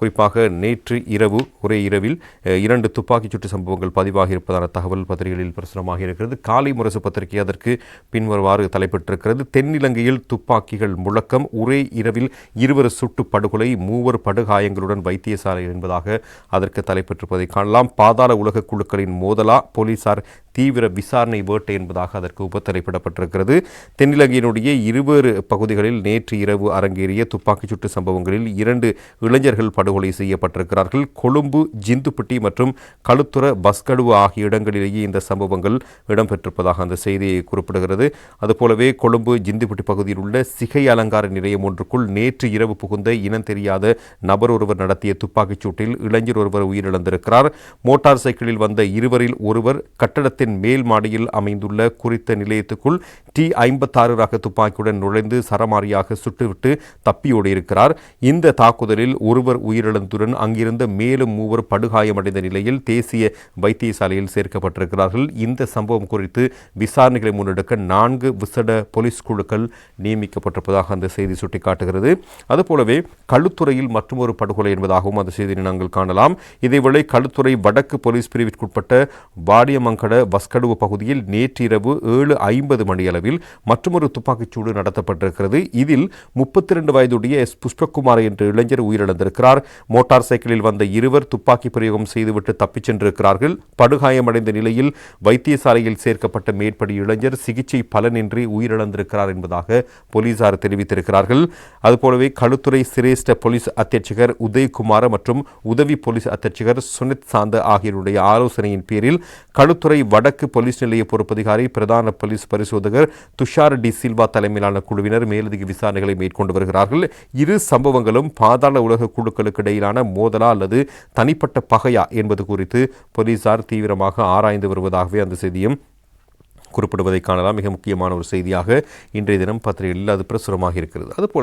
குறிப்பாக நேற்று இரவு ஒரே இரவில் இரண்டு துப்பாக்கிச் சூட்டு சம்பவங்கள் பதிவாகி இருப்பதான தகவல் பத்திரிகைகளில் பிரசுரமாக இருக்கிறது. காலை முரசு பத்திரிகை அதற்கு பின்வருமாறு தலைப்பெற்றிருக்கிறது தென்னிலங்கையில் துப்பாக்கிகள் முழக்கம் ஒரே இரவில் இருவர் சுட்டு படுகொலை மூவர் படுகாயங்களுடன் வைத்தியசாலை என்பதாக அதற்கு தலைப்பெற்றிருப்பதை காணலாம். பாதாள உலக குழுக்களின் மோதலா போலீசார் தீவிர விசாரணை வேட்டை என்பதாக அதற்கு உபத்தலைப்பிடப்பட்டிருக்கிறது தென்னிலங்கையினுடைய இருவேறு பகுதிகளில் நேற்று இரவு அரங்கேறிய துப்பாக்கிச் சூட்டு சம்பவங்களில் இரண்டு இளைஞர்கள் படுகொலை செய்யப்பட்டிருக்கிறார்கள். கொழும்பு ஜிந்துப்பட்டி மற்றும் களுத்துற பஸ்கடுவு ஆகிய இடங்களிலேயே இந்த சம்பவங்கள் இடம்பெற்றிருப்பதாக அந்த செய்தியை குறிப்பிடுகிறது. அதுபோலவே கொழும்பு ஜிந்துப்பட்டி பகுதியில் உள்ள சிகை அலங்கார நிலையம் ஒன்றுக்குள் நேற்று இரவு புகுந்த இனம் தெரியாத நபர் ஒருவர் நடத்திய துப்பாக்கிச் சூட்டில் இளைஞர் ஒருவர் உயிரிழந்திருக்கிறார். மோட்டார் சைக்கிளில் வந்த இருவரில் ஒருவர் கட்டடத்தின் மேல் மாடியில் அமைந்துள்ள குறித்த நிலையத்துக்குள் டி ஐம்பத்தாறு ரக துப்பாக்கியுடன் நுழைந்து சரமாரியாக சுட்டுவிட்டு தப்பியோடியிருக்கிறார் இந்த தாக்குதலில் ஒருவர் உயிரிழந்துடன் அங்கிருந்த மேலும் மூவர் படுகாயமடைந்த நிலையில் தேசிய வைத்தியசாலையில் சேர்க்கப்பட்டிருக்கிறார்கள். இந்த சம்பவம் குறித்து விசாரணைகளை முன்னெடுக்க நான்கு விசட போலீஸ் குழுக்கள் நியமிக்கப்பட்டிருப்பதாக அந்த செய்தி சுட்டிக்காட்டுகிறது. அதுபோலவே களுத்துறையில் மற்றொரு படுகொலை என்பதாகவும் அந்த செய்தியை நாங்கள் காணலாம். இதேவேளை களுத்துறை வடக்கு போலீஸ் பிரிவிற்குட்பட்ட வாடியமங்கட வஸ்கடுவு பகுதியில் நேற்றிரவு ஏழு ஐம்பது மணியளவில் மற்றொரு துப்பாக்கிச்சூடு நடத்தப்பட்டிருக்கிறது. இதில் முப்பத்தி ரெண்டு வயதுடைய எஸ் புஷ்பகுமார் என்ற இளைஞர் உயிரிழந்திருக்கிறார். மோட்டார் சைக்கிளில் வந்த இருவர் துப்பாக்கி பிரயோகம் செய்துவிட்டு தப்பிச் சென்றிருக்கிறார்கள். படுகாயமடைந்த நிலையில் வைத்தியசாலையில் சேர்க்கப்பட்ட மேற்படி இளைஞர் சிகிச்சை பலனின்றி உயிரிழந்திருக்கிறார் என்பதாக போலீசார் தெரிவித்திருக்கிறார்கள். அதுபோலவே களுத்துறை சிரேஷ்ட போலீஸ் அத்தியட்சகர் உதயகுமார மற்றும் உதவி போலீஸ் அத்தியட்சகர் சுனித் சாந்த ஆகியோருடைய ஆலோசனையின் பேரில் களுத்துறை வட வடக்கு போலீஸ் நிலைய பொறுப்பதிகாரி பிரதான போலீஸ் பரிசோதகர் துஷார் டி சில்வா தலைமையிலான குழுவினர் மேலதிக விசாரணைகளை மேற்கொண்டு வருகிறார்கள். இரு சம்பவங்களும் பாதாள உலக குழுக்களுக்கு இடையிலான மோதலா அல்லது தனிப்பட்ட பகையா என்பது குறித்து போலீசார் தீவிரமாக ஆராய்ந்து வருவதாகவே அந்த செய்தியும் குறிப்பிடுவதை காணலாம். மிக முக்கியமான ஒரு செய்தியாக இன்றைய தினம் பத்திரிகைகளில் அது பிரசுரமாக இருக்கிறது. அதுபோல